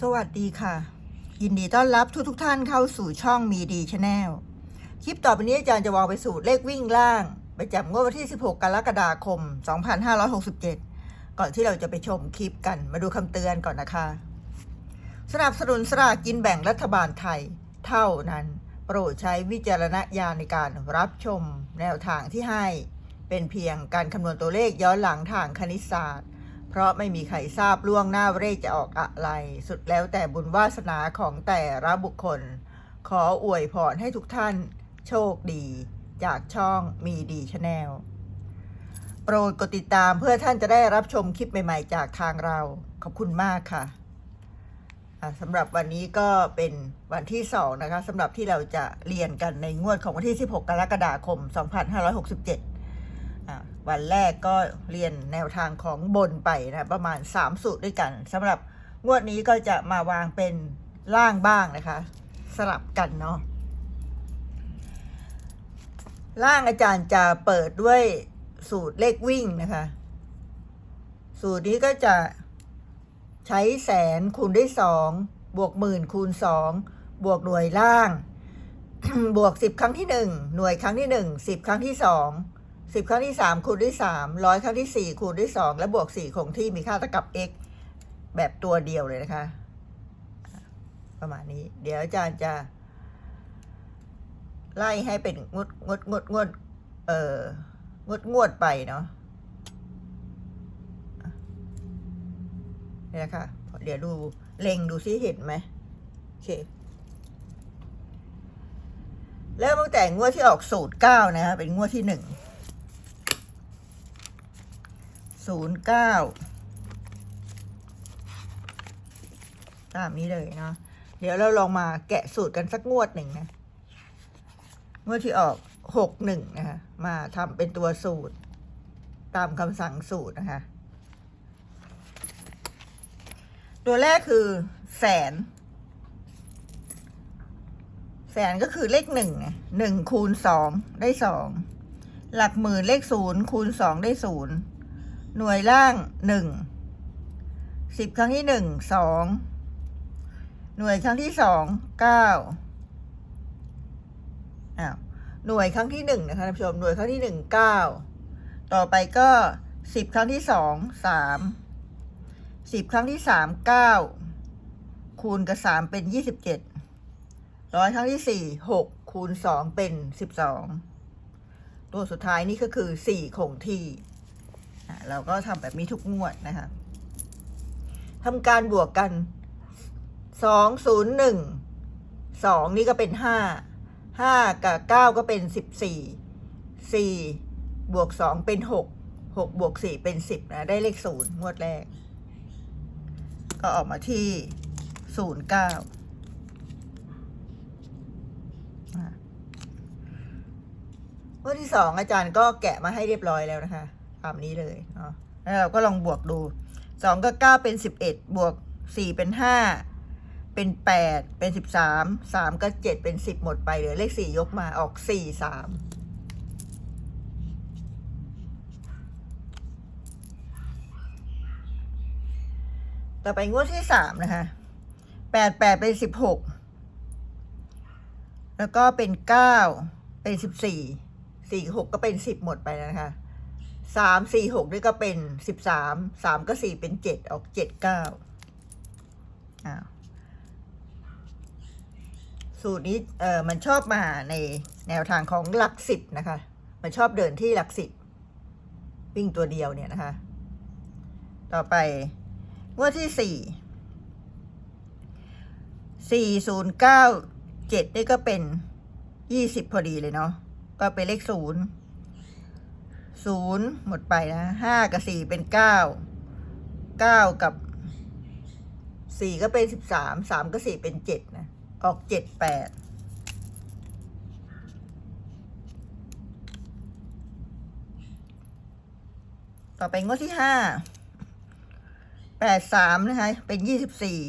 สวัสดีค่ะ ยินดีต้อนรับทุกทุกท่านเข้าสู่ช่องมีดีชาแนลคลิปต่อไปนี้อาจารย์จะวางไปสู่เลขวิ่งล่าง ประจำงวดวันที่ 16 กรกฎาคม 2567 ก่อนที่เราจะไปชมคลิปกันมาดูคำเตือนก่อนนะคะ สนับสนุนสลากกินแบ่งรัฐบาลไทย เท่านั้น โปรดใช้วิจารณญาณในการรับชมแนวทางที่ให้ เป็นเพียงการคำนวณตัวเลขย้อนหลังทางคณิตศาสตร์ เพราะไม่มีใครทราบล่วงหน้าเลขจะออกอะไร สุดแล้วแต่บุญวาสนาของแต่ละบุคคล ขออวยพรให้ทุกท่านโชคดี จากช่องมีดีชาแนลโปรดกดติดตามเพื่อท่านจะได้รับชมคลิปใหม่ ๆ จากทางเรา ขอบคุณมากค่ะสำหรับวันนี้ก็เป็นวันที่สองนะคะสำหรับที่เราจะเรียนกันในงวดของวันที่ 16 กรกฎาคม 2567 วันแรกก็เรียนแนวทางของบนไปนะประมาณ 3 สูตรด้วยกันสำหรับงวดนี้ก็จะมาวางเป็นล่างบ้างนะคะ สลับกันเนาะล่างอาจารย์จะเปิดด้วยสูตรเลขวิ่งนะคะ สูตรนี้ก็จะใช้แสนคูณด้วยสองบวกหมื่นคูณสองบวกหน่วยล่าง บวกสิบครั้งที่หนึ่งหน่วยครั้งที่หนึ่งสิบครั้งที่สอง สิบครั้งที่สามคูณด้วยสามร้อยครั้งที่สี่คูณด้วยสองและบวกสี่คงที่มีค่าเท่ากับ x แบบตัวเดียวเลยนะคะ ประมาณนี้ เดี๋ยวอาจารย์จะไล่ให้เป็นงดงดงดงดเอ่องดงวดไปเนาะนี่แหละค่ะเดี๋ยวดูเล็งดูซิเห็นไหมโอเคเริ่มตั้งแต่งวดที่ออกสูตรเก้านะคะเป็นงวดที่หนึ่ง ศูนย์เก้าตามนี้เลยเนาะเดี๋ยวเราลองมาแกะสูตรกันสักงวดหนึ่งนะงวดที่ออกหกหนึ่งนะคะมาทำเป็นตัวสูตร ตามคำสั่งสูตรนะคะ ตัวแรกคือแสน แสนก็คือเลขหนึ่งไงหนึ่งคูณสองได้สองหลักหมื่นเลขศูนย์คูณสองได้ศูนย์ หน่วยล่างหนึ่งสิบครั้งที่หนึ่งสองหน่วยครั้งที่สองเก้าอ้าวหน่วยครั้งที่หนึ่งนะคะท่านผู้ชมหน่วยครั้งที่หนึ่งเก้าต่อไปก็สิบครั้งที่สองสามสิบครั้งที่สามเก้าคูณกับสามเป็นยี่สิบเจ็ดร้อยครั้งที่สี่หกคูณสองเป็นสิบสองตัวสุดท้ายนี่ก็คือสี่คงที่ เราก็ทำแบบนี้ทุกงวดนะคะทำการบวกกันสองศูนย์หนึ่งสองนี่ก็เป็นห้าห้ากับเก้าก็เป็นสิบสี่สี่บวกสองเป็นหกหกบวกสี่เป็นสิบนะได้เลขศูนย์งวดแรก ก็ออกมาที่ศูนย์เก้างวดที่สองอาจารย์ก็แกะมาให้เรียบร้อยแล้วนะคะ ตามนี้เลยเนาะแล้วเราก็ลองบวกดูสองกับเก้าเป็นสิบเอ็ดบวกสี่เป็นห้าเป็นแปดเป็นสิบสามสามกับเจ็ดเป็นสิบหมดไปเหลือเลขสี่ยกมาออกสี่สามต่อไปงวดที่สามนะคะแปดแปดเป็นสิบหกแล้วก็เป็นเก้าเป็นสิบสี่สี่หกก็เป็นสิบหมดไปนะคะ สามสี่หกนี่ก็เป็นสิบสามสามก็สี่เป็นเจ็ดออกเจ็ดเก้าอ้าวสูตรนี้เออมันชอบมาในแนวทางของหลักสิบนะคะ มันชอบเดินที่หลักสิบวิ่งตัวเดียวเนี่ยนะคะ ต่อไปงวดที่สี่สี่ศูนย์เก้าเจ็ดนี่ก็เป็นยี่สิบพอดีเลยเนาะก็เป็นเลขศูนย์ ศูนย์หมดไปนะห้ากับสี่เป็นเก้าเก้ากับสี่ก็เป็นสิบสามสามกับสี่เป็นเจ็ดนะออกเจ็ดแปดต่อไปงวดที่ห้าแปดสามนะคะเป็นยี่สิบสี่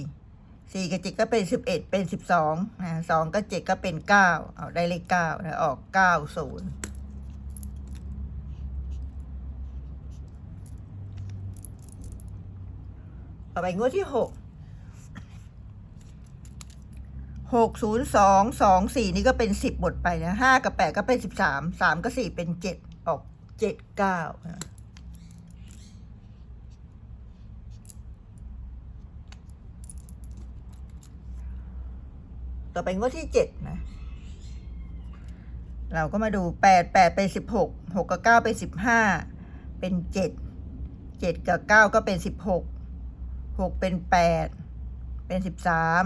สี่กับเจ็ดก็เป็นสิบเอ็ดเป็นสิบสองนะสองกับเจ็ดก็เป็นเก้าเอาได้เลขเก้านะออกเก้าศูนย์ ต่อไปงวดที่หกหกศูนย์สองสองสี่นี่ก็เป็นสิบหมดไปนะห้ากับแปดก็เป็นสิบสามสามกับสี่เป็นเจ็ดออกเจ็ดเก้าต่อไปงวดที่เจ็ดนะ เราก็มาดูแปดแปดเป็นสิบหกหกกับเก้าเป็นสิบห้าเป็นเจ็ดเจ็ดกับเก้าก็เป็นสิบหก หกเป็นแปดเป็นสิบสาม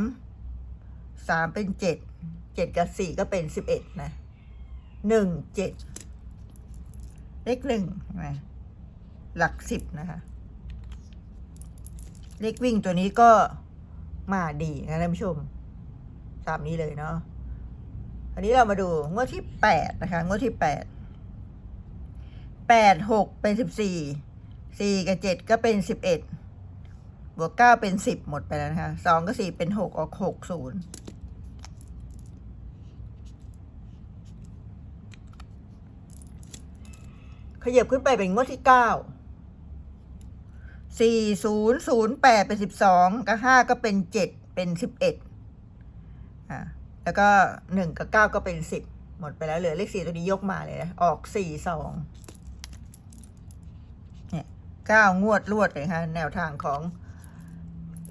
สามเป็นเจ็ดเจ็ดกับสี่ก็เป็นสิบเอ็ดนะหนึ่งเจ็ดเลขหนึ่งเห็นไหมหลักสิบนะคะ เลขวิ่งตัวนี้ก็มาดีนะท่านผู้ชมตามนี้เลยเนาะอันนี้เรามาดูงวดที่แปดนะคะงวดที่แปดแปดหกเป็นสิบสี่สี่กับเจ็ดก็เป็นสิบเอ็ด บวกเก้าเป็นสิบหมดไปแล้วนะคะสองกับสี่เป็นหกออกหกศูนย์ขยับขึ้นไปเป็นงวดที่เก้าสี่ศูนย์ศูนย์แปดเป็นสิบสองกับห้าก็เป็นเจ็ดเป็นสิบเอ็ดอ่าแล้วก็หนึ่งกับเก้าก็เป็นสิบหมดไปแล้วเหลือเลขสี่ตัวนี้ยกมาเลยนะออกสี่สองเนี่ยเก้างวดรวดเลยค่ะแนวทางของ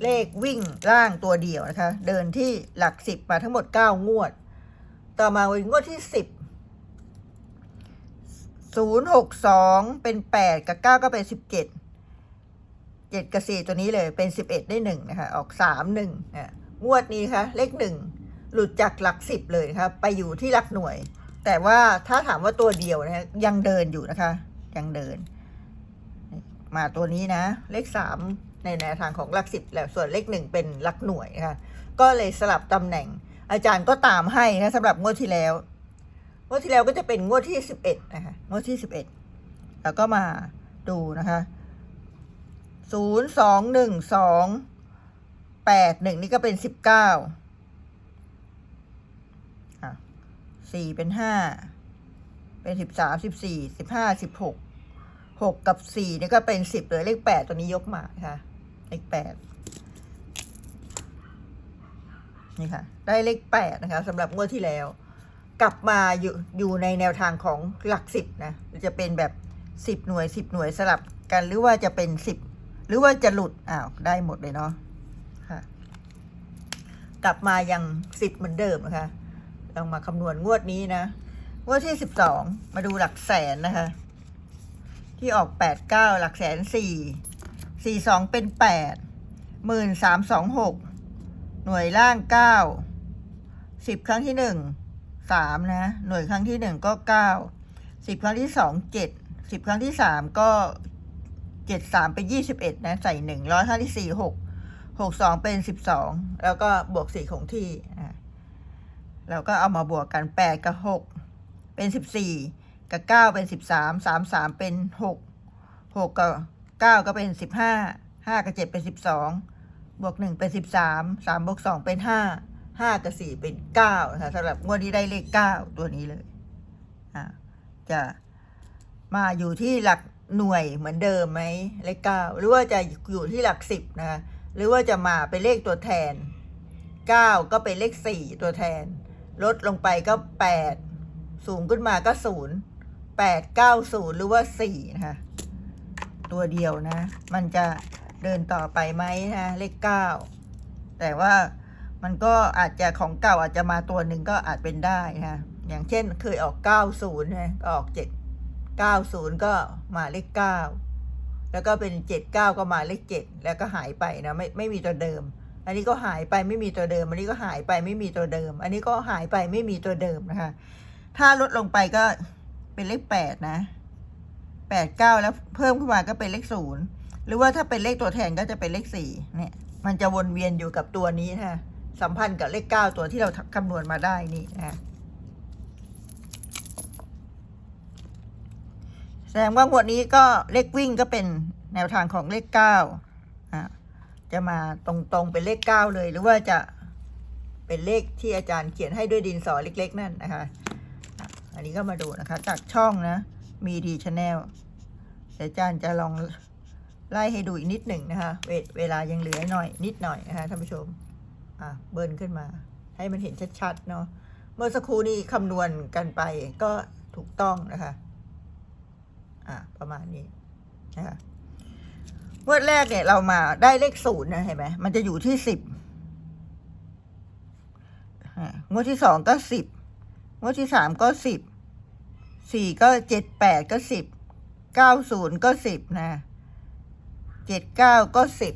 เลขวิ่งล่างตัวเดียวนะคะ เดินที่หลักสิบมาทั้งหมดเก้างวด ต่อมาวันงวดที่สิบศูนย์หกสองเป็นแปดกับเก้าก็เป็นสิบเจ็ดเจ็ดกับสี่ตัวนี้เลยเป็นสิบเอ็ดได้หนึ่งนะคะ ออกสามหนึ่งอะงวดนี้ค่ะเลขหนึ่งหลุดจากหลักสิบเลยนะคะไปอยู่ที่หลักหน่วย แต่ว่าถ้าถามว่าตัวเดียวนะะยังเดินอยู่นะคะ ยังเดิน มาตัวนี้นะ เลขสาม ในแนวทางของหลักสิบแล้วส่วนเลขหนึ่งเป็นหลักหน่วยนะคะก็เลยสลับตำแหน่ง อาจารย์ก็ตามให้นะสำหรับงวดที่แล้ว งวดที่แล้วก็จะเป็นงวดที่สิบเอ็ดนะคะงวดที่สิบเอ็ดแล้วก็มาดูนะคะศูนย์สองหนึ่งสองแปดหนึ่งนี่ก็เป็นสิบเก้าสี่เป็นห้าเป็นสิบสามสิบสี่สิบห้าสิบหกหกกับสี่นี่ก็เป็นสิบเลยเลขแปดตัวนี้ยกมาค่ะ เลขแปดนี่ค่ะ ได้เลขแปดนะคะสำหรับงวดที่แล้ว กลับมาอยู่อยู่ในแนวทางของหลักสิบนะจะเป็นแบบสิบหน่วยสิบหน่วยสลับกันหรือว่าจะเป็นสิบหรือว่าจะหลุดอ้าวได้หมดเลยเนาะค่ะ กลับมายังสิบเหมือนเดิมนะคะลองมาคำนวณงวดนี้นะงวดที่สิบสองมาดูหลักแสนนะคะ ที่ออกแปดเก้าหลักแสนสี่ สี่สองเป็นแปดหมื่นสามสองหกหน่วยล่างเก้าสิบครั้งที่หนึ่งสามนะ หน่วยครั้งที่หนึ่งก็เก้าสิบครั้งที่สองเจ็ดสิบครั้งที่สามก็เจ็ดสามเป็นยี่สิบเอ็ดนะ ใส่หนึ่งร้อยครั้งที่สี่หกหกสองเป็นสิบสองแล้วก็บวกสี่ของที่อ่าเราก็เอามาบวกกันแปดกับหกเป็นสิบสี่กับเก้าเป็นสิบสามสามสามเป็นหกหกกับ เก้าก็เป็นสิบห้าห้ากับเจ็ดเป็นสิบสองบวกหนึ่งเป็นสิบสามสามบวกสองเป็นห้าห้ากับสี่เป็นเก้านะคะสำหรับงวดนี้ได้เลขเก้าตัวนี้เลยอ่าจะมาอยู่ที่หลักหน่วยเหมือนเดิมไหมเลขเก้าหรือว่าจะอยู่ที่หลักสิบนะคะหรือว่าจะมาเป็นเลขตัวแทนเก้าก็เป็นเลขสี่ตัวแทน ลดลงไปก็แปดสูงขึ้นมาก็ศูนย์แปดเก้าศูนย์หรือว่าสี่นะคะ ตัวเดียวนะ มันจะเดินต่อไปไหมนะเลขเก้าแต่ว่ามันก็อาจจะของเก่าอาจจะมาตัวหนึ่งก็อาจเป็นได้นะอย่างเช่นเคยออกเก้าศูนย์นะก็ออกเจ็ดเก้าศูนย์ก็มาเลขเก้าแล้วก็เป็นเจ็ดเก้าก็มาเลขเจ็ดแล้วก็หายไปนะไม่ไม่มีตัวเดิม อันนี้ก็หายไปไม่มีตัวเดิม อันนี้ก็หายไปไม่มีตัวเดิม อันนี้ก็หายไปไม่มีตัวเดิมนะคะถ้าลดลงไปก็เป็นเลขแปดนะ แปดเก้าแล้วเพิ่มขึ้นมาก็เป็นเลขศูนย์หรือว่าถ้าเป็นเลขตัวแทนก็จะเป็นเลขสี่เนี่ย มันจะวนเวียนอยู่กับตัวนี้นะสัมพันธ์กับเลขเก้าตัวที่เราคำนวณมาได้นี่นะแสดงว่างวดนี้ก็เลขวิ่งก็เป็นแนวทางของเลขเก้าอ่าจะมาตรงๆเป็นเลขเก้าเลย หรือว่าจะเป็นเลขที่อาจารย์เขียนให้ด้วยดินสอเล็ก ๆ นั่นนะคะ อันนี้ก็มาดูนะคะ จากช่องนะ มีดีชาแนลเดี๋ยวอาจารย์จะลองไล่ให้ดูอีกนิดหนึ่งนะคะเวเวลายังเหลือหน่อยนิดหน่อยนะคะท่านผู้ชม อะเบิร์นขึ้นมา ให้มันเห็นชัดๆเนาะเมื่อสักครู่นี้คำนวณกันไปก็ถูกต้องนะคะอะประมาณนี้นะคะงวดแรกเนี่ยเรามาได้เลขศูนย์นะเห็นไหมมันจะอยู่ที่สิบงวดที่สองก็สิบงวดที่สามก็สิบ สี่ก็เจ็ดแปดก็สิบเก้าศูนย์ก็สิบนะเจ็ดเก้าก็สิบ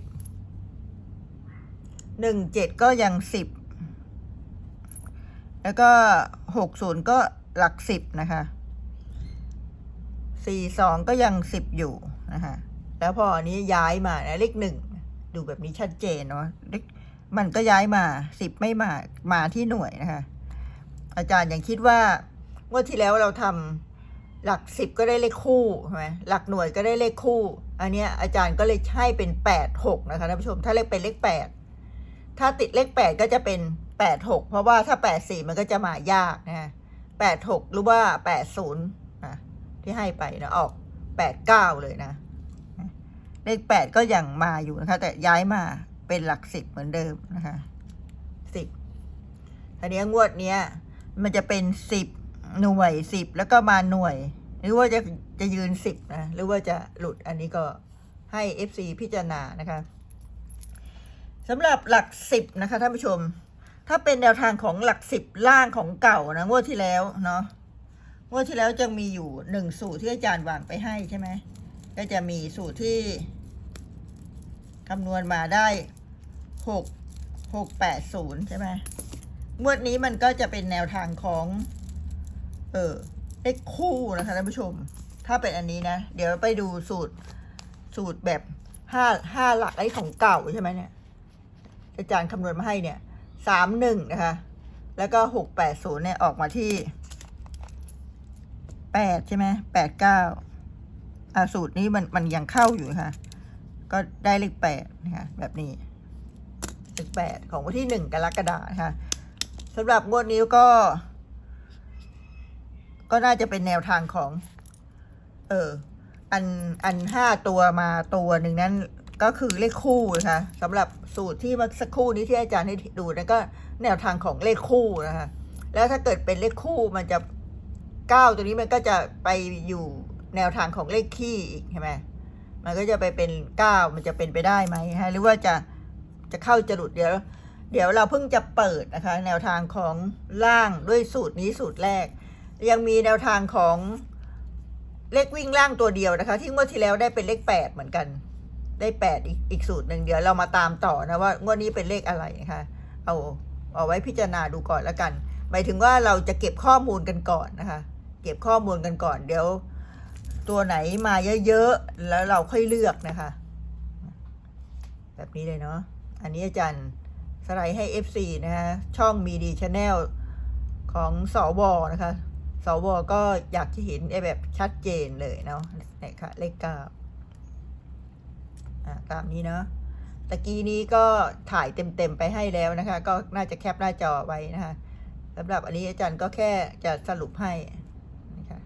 หนึ่งเจ็ดก็ยังสิบแล้วก็หกศูนย์ก็หลักสิบนะคะสี่สองก็ยังสิบอยู่นะคะแล้วพออันนี้ย้ายมานะเลขหนึ่งดูแบบนี้ชัดเจนเนาะเลขมันก็ย้ายมาสิบไม่มามาที่หน่วยนะคะอาจารย์ยังคิดว่า งวดที่แล้วเราทำหลักสิบก็ได้เลขคู่ใช่ไหมหลักหน่วยก็ได้เลขคู่ อันนี้อาจารย์ก็เลยให้เป็นแปดหกนะคะท่านผู้ชม ถ้าเลขเป็นเลขแปดถ้าติดเลขแปดก็จะเป็นแปดหกเพราะว่าถ้าแปดสี่มันก็จะมายากนะแปดหกหรือว่าแปดศูนย์นะที่ให้ไปนะออกแปดเก้าเลยนะ เลขแปดก็ยังมาอยู่นะคะ แต่ย้ายมาเป็นหลักสิบเหมือนเดิมนะคะสิบทีนี้งวดเนี้ย มันจะเป็นสิบ หน่วยสิบแล้วก็มาหน่วย หรือว่าจะจะยืนสิบนะ หรือว่าจะหลุดอันนี้ก็ให้ FC พิจารณานะคะสำหรับหลักสิบนะคะท่านผู้ชม ถ้าเป็นแนวทางของหลักสิบล่างของเก่านะงวดที่แล้วเนาะงวดที่แล้วจะมีอยู่หนึ่งสูตรที่อาจารย์วางไปให้ใช่ไหมก็จะมีสูตรที่คำนวณมาได้หกหกแปดศูนย์ใช่ไหมงวดนี้มันก็จะเป็นแนวทางของ เออเลขคู่นะคะท่านผู้ชม ถ้าเป็นอันนี้นะ เดี๋ยวไปดูสูตรสูตรแบบห้าห้าหลักไอ้ของเก่าใช่ไหมเนี่ยอาจารย์คำนวณมาให้เนี่ยสามหนึ่งนะคะ แล้วก็หกแปดศูนย์เนี่ยออกมาที่แปดใช่ไหมแปดเก้าอ่าสูตรนี้มันมันยังเข้าอยู่ค่ะ ก็ได้เลขแปดนะคะแบบนี้เลขแปดของวันที่หนึ่งกรกฎาคมนะคะสำหรับงวดนี้ก็ ก็น่าจะเป็นแนวทางของ เออ อันอันห้าตัวมาตัวหนึ่งนั้นก็คือเลขคู่นะคะสำหรับสูตรที่เมื่อสักครู่นี้ที่อาจารย์ให้ดูนั่นก็แนวทางของเลขคู่นะคะแล้วถ้าเกิดเป็นเลขคู่มันจะเก้าตัวนี้มันก็จะไปอยู่แนวทางของเลขคี่อีกใช่ไหมมันก็จะไปเป็นเก้ามันจะเป็นไปได้ไหมฮะหรือว่าจะจะเข้าจะหลุดเดี๋ยว เดี๋ยวเราเพิ่งจะเปิดนะคะ แนวทางของล่างด้วยสูตรนี้สูตรแรก ยังมีแนวทางของเลขวิ่งล่างตัวเดียวนะคะ ที่งวดที่แล้วได้เป็นเลขแปดเหมือนกัน ได้แปดอีกอีกสูตรหนึ่งเดี๋ยวเรามาตามต่อนะว่างวดนี้เป็นเลขอะไรนะคะเอาเอาไว้พิจารณาดูก่อนแล้วกันหมายถึงว่าเราจะเก็บข้อมูลกันก่อนนะคะ เก็บข้อมูลกันก่อน เดี๋ยว ตัวไหนมาเยอะๆแล้วเราค่อยเลือกนะคะ แบบนี้เลยเนาะอันนี้อาจารย์สไลด์ให้ FC นะคะช่องมีดีชาแนลของสอวนะคะ สวก็อยากที่เห็นไอ้แบบชัดเจนเลยเนาะเนี่ยค่ะเลขเก้าอ่าตามนี้เนาะตะกี้นี้ก็ถ่ายเต็มๆไปให้แล้วนะคะ ก็น่าจะแคปหน้าจอไว้นะคะสำหรับอันนี้อาจารย์ก็แค่จะสรุปให้นะคะ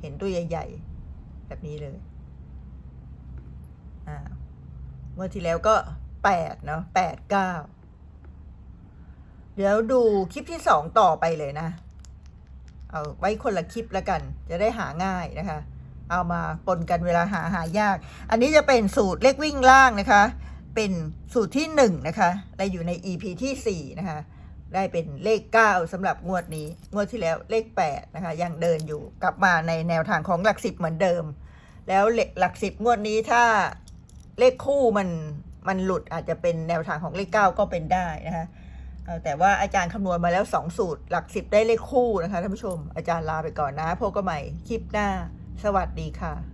เห็นตัวใหญ่ ๆ แบบนี้เลยอ่าเมื่อที่แล้วก็แปดเนาะแปดเก้าเดี๋ยวดูคลิปที่สองต่อไปเลยนะ เอาไว้คนละคลิปแล้วกัน จะได้หาง่ายนะคะ เอามาปนกันเวลาหาหายาก อันนี้จะเป็นสูตรเลขวิ่งล่างนะคะ เป็นสูตรที่หนึ่งนะคะและอยู่ใน EP ที่สี่นะคะได้เป็นเลข 9สำหรับงวดนี้ งวดที่แล้วเลข 8 นะคะ ยังเดินอยู่กลับมาในแนวทางของหลักสิบเหมือนเดิม แล้วหลักสิบงวดนี้ถ้าเลขคู่มันมันหลุดอาจจะเป็นแนวทางของเลข 9 ก็เป็นได้นะคะ แต่ว่าอาจารย์คำนวณมาแล้ว 2 สูตรหลักสิบได้เลขคู่นะคะท่านผู้ชม อาจารย์ลาไปก่อนนะพบกันใหม่คลิปหน้า สวัสดีค่ะ